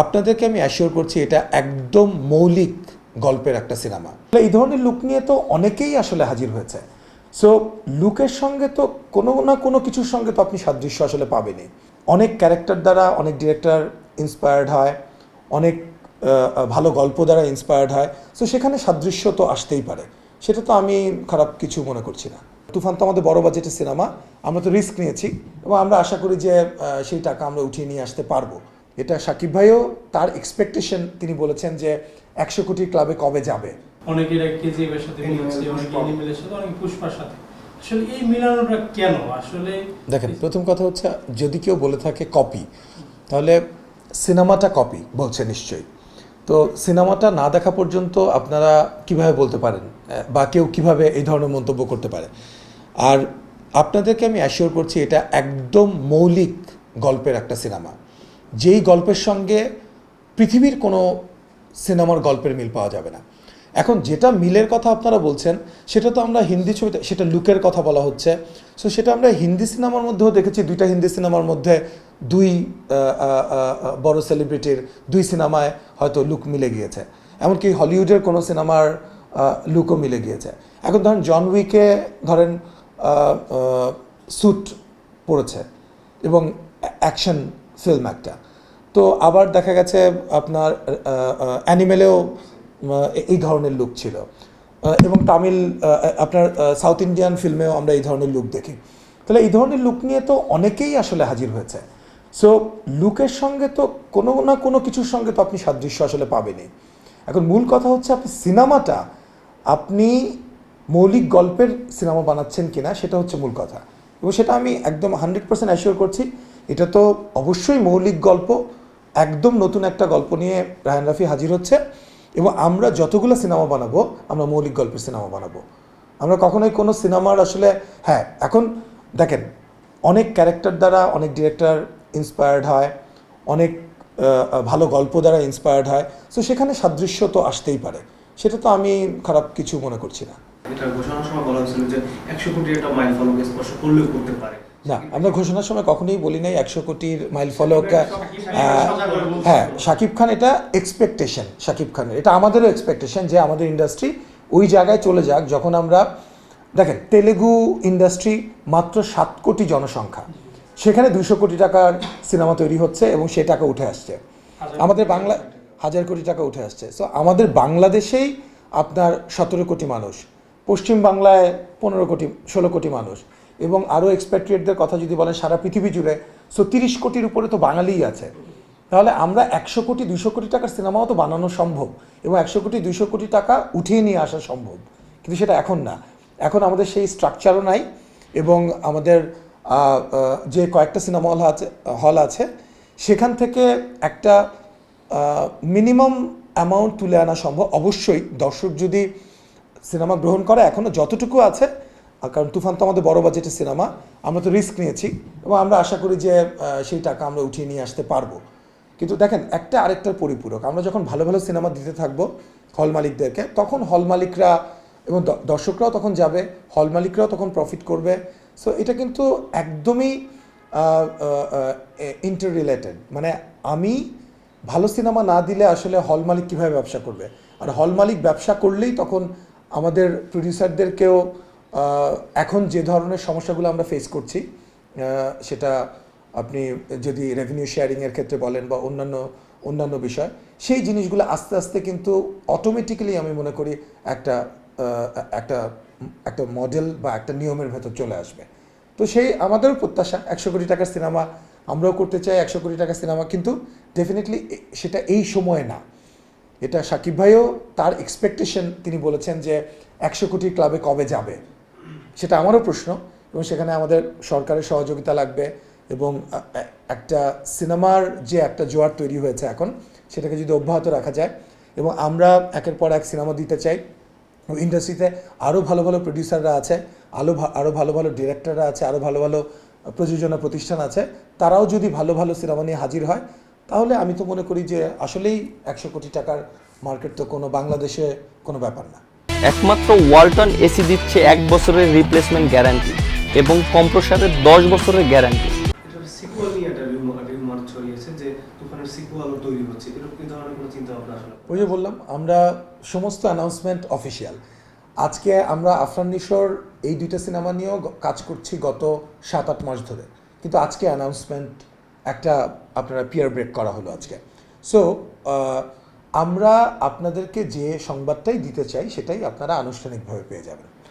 আপনাদেরকে আমি অ্যাসিওর করছি, এটা একদম মৌলিক গল্পের একটা সিনেমা। এই ধরনের লুক নিয়ে তো অনেকেই আসলে হাজির হয়েছে। সো লুকের সঙ্গে তো কোনো না কোনো কিছুর সঙ্গে তো আপনি সাদৃশ্য আসলে পাবেনই। অনেক ক্যারেক্টার দ্বারা অনেক ডিরেক্টর ইন্সপায়ার্ড হয়, অনেক ভালো গল্প দ্বারা ইন্সপায়ার্ড হয়। সো সেখানে সাদৃশ্য তো আসতেই পারে। সেটা তো আমি খারাপ কিছু মনে করছি না। তুফান তো আমাদের বড় বাজেটের সিনেমা, আমরা তো রিস্ক নিয়েছি এবং আমরা আশা করি যে সেই টাকা আমরা উঠিয়ে নিয়ে আসতে পারব। এটা সাকিব ভাইও তার এক্সপেকটেশন তিনি বলেছেন যে একশো কোটি ক্লাবে কবে যাবে। অনেকেরা এর সাথে মিলছে অনেকে এনিমেলের সাথে অনেকে পুষ্পার সাথে। আসলে এই মিলানোটা কেন? আসলে দেখেন প্রথম কথা হচ্ছে যদি কেউ বলে থাকে কপি তাহলে সিনেমাটা কপি বলছে নিশ্চয়ই। তো সিনেমাটা না দেখা পর্যন্ত আপনারা কীভাবে বলতে পারেন? বা কেউ কীভাবে এই ধরনের মন্তব্য করতে পারে? আর আপনাদেরকে আমি অ্যাসিওর করছি এটা একদম মৌলিক গল্পের একটা সিনেমা। যেই গল্পের সঙ্গে পৃথিবীর কোনো সিনেমার গল্পের মিল পাওয়া যাবে না। এখন যেটা মিলের কথা আপনারা বলছেন, সেটা তো আমরা হিন্দি ছবিতে, সেটা লুকের কথা বলা হচ্ছে। সো সেটা আমরা হিন্দি সিনেমার মধ্যেও দেখেছি, দুইটা হিন্দি সিনেমার মধ্যে দুই বড় সেলিব্রিটির দুই সিনেমায় হয়তো লুক মিলে গিয়েছে। এমনকি হলিউডের কোনো সিনেমার লুকও মিলে গিয়েছে। এখন ধরেন জন উইকে ধরেন স্যুট পড়েছে এবং অ্যাকশন ফিল্ম একটা। তো আবার দেখা গেছে আপনার অ্যানিমেলেও এই ধরনের লুক ছিল। এবং তামিল আপনার সাউথ ইন্ডিয়ান ফিল্মেও আমরা এই ধরনের লুক দেখি। তাহলে এই ধরনের লুক নিয়ে তো অনেকেই আসলে হাজির হয়েছে। সো লুকের সঙ্গে তো কোনো না কোনো কিছুর সঙ্গে তো আপনি সাদৃশ্য আসলে পাবেনই। এখন মূল কথা হচ্ছে আপনি সিনেমাটা আপনি মৌলিক গল্পের সিনেমা বানাচ্ছেন কিনা, সেটা হচ্ছে মূল কথা। এবং সেটা আমি একদম হান্ড্রেড পার্সেন্ট অ্যাসিওর করছি, এটা তো অবশ্যই মৌলিক গল্প। একদম নতুন একটা গল্প নিয়ে রায়ন রাফি হাজির হচ্ছে এবং আমরা যতগুলো সিনেমা বানাবো, আমরা মৌলিক গল্পের সিনেমা বানাবো। আমরা কখনোই কোনো সিনেমার আসলে হ্যাঁ এখন দেখেন, অনেক ক্যারেক্টার দ্বারা অনেক ডিরেক্টর ইন্সপায়ার্ড হয়, অনেক ভালো গল্প দ্বারা ইন্সপায়ার্ড হয় সো সেখানে সাদৃশ্য তো আসতেই পারে। সেটা তো আমি খারাপ কিছু মনে করছি না। এটা ঘোষণার সময় বলা হয়েছিল যে একশো কোটি একটা মাইল স্পর্শ করলেও করতে পারে। না আমরা ঘোষণার সময় কখনোই বলি নাই একশো কোটির মাইল ফলক হ্যাঁ শাকিব খান এটা এক্সপেকটেশন শাকিব খানের। এটা আমাদেরও এক্সপেকটেশন যে আমাদের ইন্ডাস্ট্রি ওই জায়গায় চলে যাক যখন আমরা দেখেন তেলেগু ইন্ডাস্ট্রি মাত্র সাত কোটি জনসংখ্যা। সেখানে দুশো কোটি টাকার সিনেমা তৈরি হচ্ছে এবং সে টাকা উঠে আসছে। আমাদের বাংলা হাজার কোটি টাকা উঠে আসছে। সো আমাদের বাংলাদেশেই আপনার সতেরো কোটি মানুষ। পশ্চিম বাংলায় পনেরো কোটি ষোলো কোটি মানুষ। এবং আরও এক্সপ্যাট্রিয়েটদের কথা যদি বলেন, সারা পৃথিবী জুড়ে সো তিরিশ কোটির উপরে তো বাঙালিই আছে। তাহলে আমরা একশো কোটি দুশো কোটি টাকার সিনেমাও তো বানানো সম্ভব এবং একশো কোটি দুশো কোটি টাকা উঠিয়ে নিয়ে আসা সম্ভব। কিন্তু সেটা এখন না। এখন আমাদের সেই স্ট্রাকচারও নাই এবং আমাদের যে কয়েকটা সিনেমা হল আছে হল আছে, সেখান থেকে একটা মিনিমাম অ্যামাউন্ট তুলে আনা সম্ভব। অবশ্যই দর্শক যদি সিনেমা গ্রহণ করে এখনও যতটুকু আছে কারণ তুফান তো আমাদের বড় বাজেটের সিনেমা আমরা তো রিস্ক নিয়েছি এবং আমরা আশা করি যে সেই টাকা আমরা উঠিয়ে নিয়ে আসতে পারব। কিন্তু দেখেন, একটা আরেকটার পরিপূরক। আমরা যখন ভালো ভালো সিনেমা দিতে থাকব হল মালিকদেরকে, তখন হল মালিকরা এবং দর্শকরাও তখন যাবে হল মালিকরাও তখন প্রফিট করবে। সো এটা কিন্তু একদমই ইন্টার রিলেটেড মানে আমি ভালো সিনেমা না দিলে আসলে হল মালিক কীভাবে ব্যবসা করবে? আর হল মালিক ব্যবসা করলেই তখন আমাদের প্রডিউসারদেরকেও এখন যে ধরনের সমস্যাগুলো আমরা ফেস করছি সেটা আপনি যদি রেভিনিউ শেয়ারিংয়ের ক্ষেত্রে বলেন বা অন্যান্য অন্যান্য বিষয়, সেই জিনিসগুলো আস্তে আস্তে কিন্তু অটোমেটিক্যালি আমি মনে করি একটা একটা একটা মডেল বা একটা নিয়মের ভেতর চলে আসবে। তো সেই আমাদেরও প্রত্যাশা, একশো কোটি টাকার সিনেমা আমরাও করতে চাই একশো কোটি টাকার সিনেমা কিন্তু ডেফিনেটলি সেটা এই সময়ে না। এটা সাকিব ভাইও তার এক্সপেকটেশন তিনি বলেছেন যে একশো কোটি ক্লাবে কবে যাবে? সেটা আমারও প্রশ্ন এবং সেখানে আমাদের সরকারের সহযোগিতা লাগবে এবং একটা সিনেমার যে একটা জোয়ার তৈরি হয়েছে এখন, সেটাকে যদি অব্যাহত রাখা যায় এবং আমরা একের পর এক সিনেমা দিতে চাই ইন্ডাস্ট্রিতে আরও ভালো ভালো প্রডিউসাররা আছে আরও আরও ভালো ভালো ডিরেক্টররা আছে, আরও ভালো ভালো প্রযোজনা প্রতিষ্ঠান আছে, তারাও যদি ভালো ভালো সিনেমা নিয়ে হাজির হয়, তাহলে আমি তো মনে করি যে আসলেই একশো কোটি টাকার মার্কেট তো কোনো বাংলাদেশে কোনো ব্যাপার না। একমাত্র ওয়ালটন এসি দিচ্ছে এক বছরের রিপ্লেসমেন্ট গ্যারান্টি এবং কম্প্রসারের দশ বছরের গ্যারান্টি ওই যে বললাম আমরা সমস্ত অ্যানাউন্সমেন্ট অফিসিয়াল আজকে আমরা আফরান নিশোর এই দুইটা সিনেমা নিয়েও কাজ করছি গত সাত আট মাস ধরে। কিন্তু আজকে অ্যানাউন্সমেন্ট একটা আপনারা পিয়ার ব্রেক করা হলো আজকে। সো আমরা আপনাদেরকে যে সংবাদটাই দিতে চাই সেটাই আপনারা আনুষ্ঠানিকভাবে পেয়ে যাবেন।